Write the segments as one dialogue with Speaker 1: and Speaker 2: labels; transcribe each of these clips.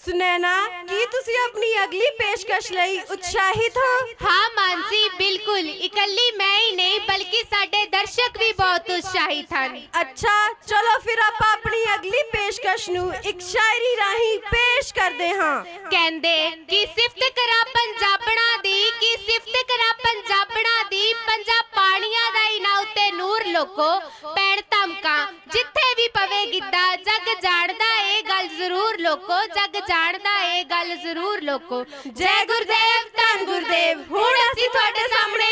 Speaker 1: ਸੁਨੈਨਾ ਕੀ ਤੁਸੀਂ ਆਪਣੀ ਅਗਲੀ ਪੇਸ਼ਕਸ਼ ਲਈ ਉਤਸ਼ਾਹਿਤ ਹੋ?
Speaker 2: ਹਾਂ ਮਾਨਸੀ ਬਿਲਕੁਲ। ਇਕੱਲੀ ਮੈਂ ਹੀ ਨਹੀਂ ਬਲਕਿ ਸਾਡੇ ਦਰਸ਼ਕ ਵੀ ਬਹੁਤ ਉਤਸ਼ਾਹਿਤ ਹਨ।
Speaker 1: ਅੱਛਾ ਚਲੋ ਫਿਰ ਆਪਾਂ ਆਪਣੀ ਅਗਲੀ ਪੇਸ਼ਕਸ਼ ਨੂੰ ਇੱਕ ਸ਼ਾਇਰੀ ਰਾਹੀਂ ਪੇਸ਼ ਕਰਦੇ ਹਾਂ।
Speaker 2: ਕਹਿੰਦੇ ਕਿ ਸਿਫਤ ਕਰਾ ਪੰਜਾਬਣਾ ਦੀ ਕਿ ਸਿਫਤ ਕਰਾ ਪੰਜਾਬਣਾ ਦੀ ਪੰਜਾ ਪਾਣੀਆਂ ਦਾ ਇਨਾ ਉੱਤੇ ਨੂਰ ਲੋਕੋ ਪੈਣ ਧਮਕਾਂ ਜਿੱਥੇ ਵੀ ਪਵੇ ਗਿੱਦਾ ਜਗ ਜਾਣ ਜ਼ਰੂਰ ਲੋਕੋ, ਜਗ ਜਾਣਦਾ ਏ ਗੱਲ ਜ਼ਰੂਰ ਲੋਕੋ।
Speaker 1: ਜੈ ਗੁਰਦੇਵ, ਧੰਨ ਗੁਰਦੇਵ, ਹੁਣ ਅਸੀਂ ਤੁਹਾਡੇ ਸਾਹਮਣੇ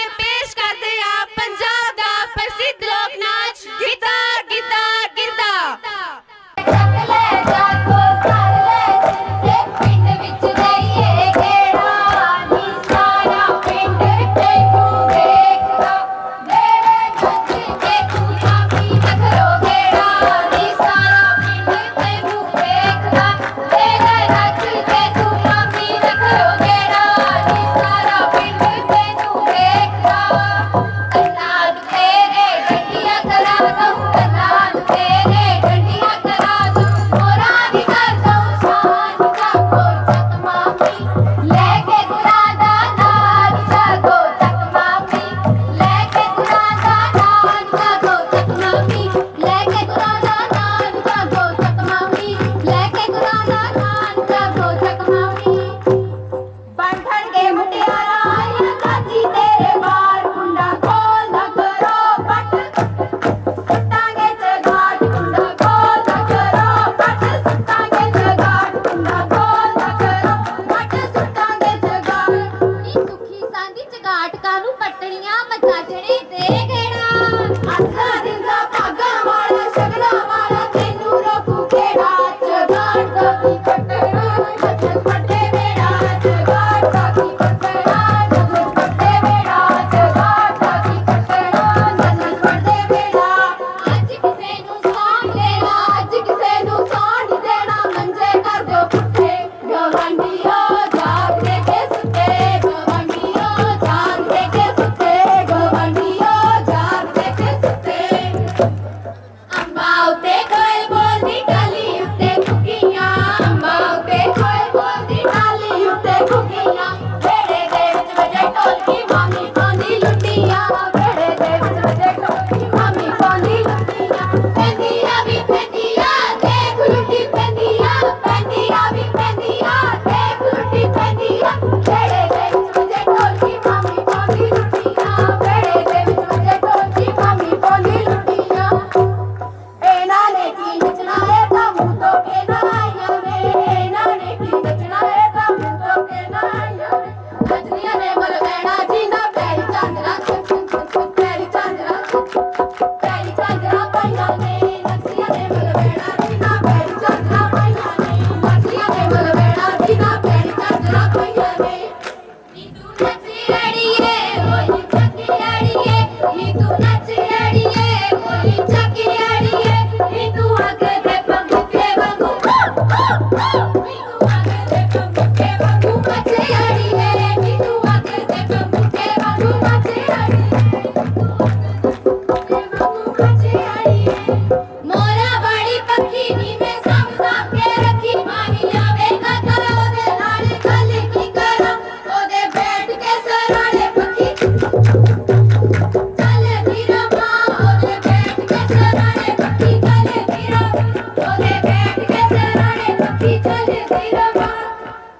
Speaker 1: ਲੋਕਾਂ
Speaker 3: ਨੂੰ ਪੱਟਣੀਆਂ ਮਚਾਜਣੇ ਦੇ ਗੇੜਾ ਅੱਖਾਂ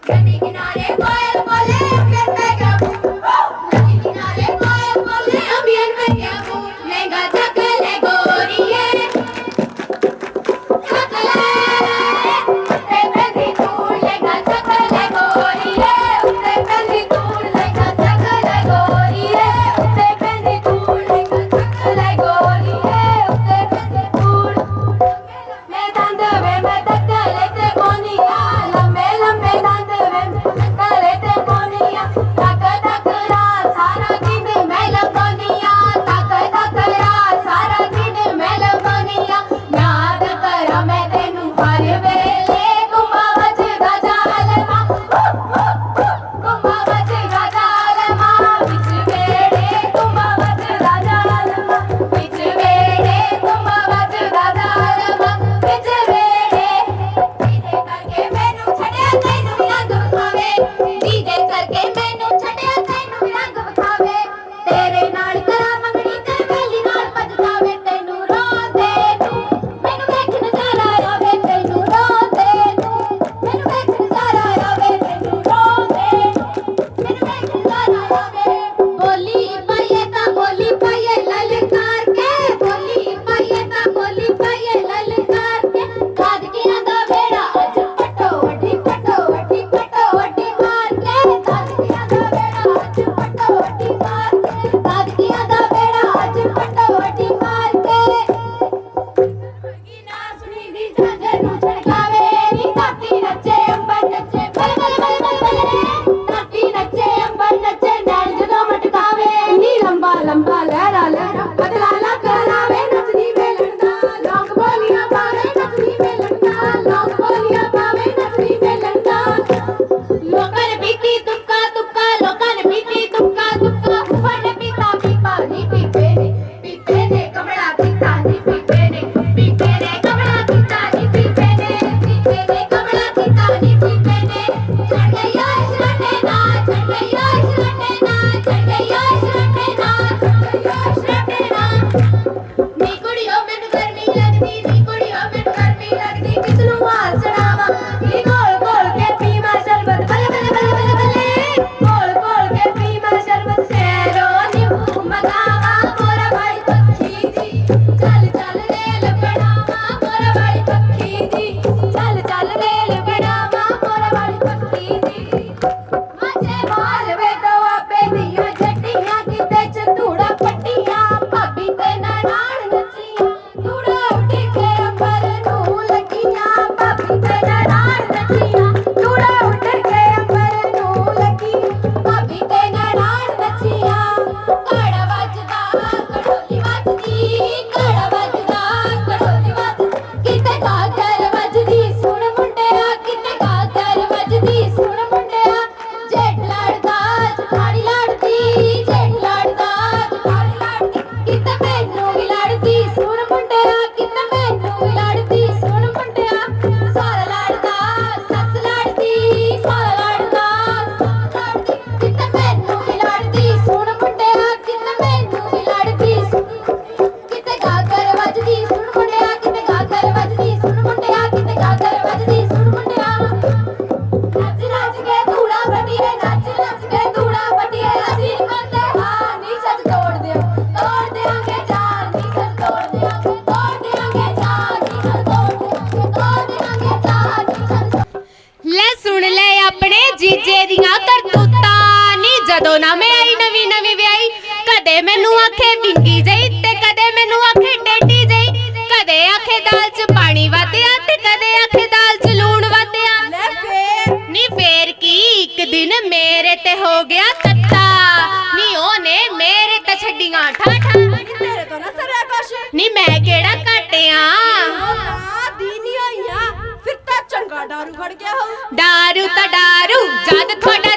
Speaker 3: Ready, get on it, boy. ਕਰਤੂਤਾਂ ਨੀ ਮੈਂ ਆਈ ਨਵੀਂ ਨਵੀਂ ਵਿਆਹੀ? ਕਦੇ ਮੈਨੂੰ ਆਖੇ ਵਿੰਗੀ ਜਈ ਤੇ ਕਦੇ ਮੈਨੂੰ ਆਖੇ ਡੇਡੀ ਜਈ ਕਦੇ ਆਖੇ ਦਾਲ 'ਚ ਪਾਣੀ ਵਧਿਆ ਤੇ ਕਦੇ ਆਖੇ ਦਾਲ 'ਚ ਲੂਣ ਵਧਿਆ।
Speaker 1: ਲੈ ਫੇਰ।
Speaker 3: ਨੀ ਫੇਰ ਕੀ ਇੱਕ ਦਿਨ ਮੇਰੇ ਤੇ ਹੋ ਗਿਆ ਤੱਤਾ। ਨੀ ਉਹਨੇ ਮੇਰੇ ਤੇ ਛੱਡੀਆਂ ਠਾਠਾ।
Speaker 1: ਤੇਰੇ ਤੋਂ ਨਾ ਸਰਿਆ ਕੁਛ।
Speaker 3: ਨੀ ਮੈਂ ਕਿਹੜਾ ਘਟਿਆ।
Speaker 1: ਨਾ ਦੀਨੀ ਹੋਈਆਂ ਫਿਰ ਤਾਂ ਚੰਗਾ ਫੜ ਗਿਆ
Speaker 3: ਡਾਰੂ ਤਾਂ ਡਾਰੂ ਜਦ ਤੁਹਾਡਾ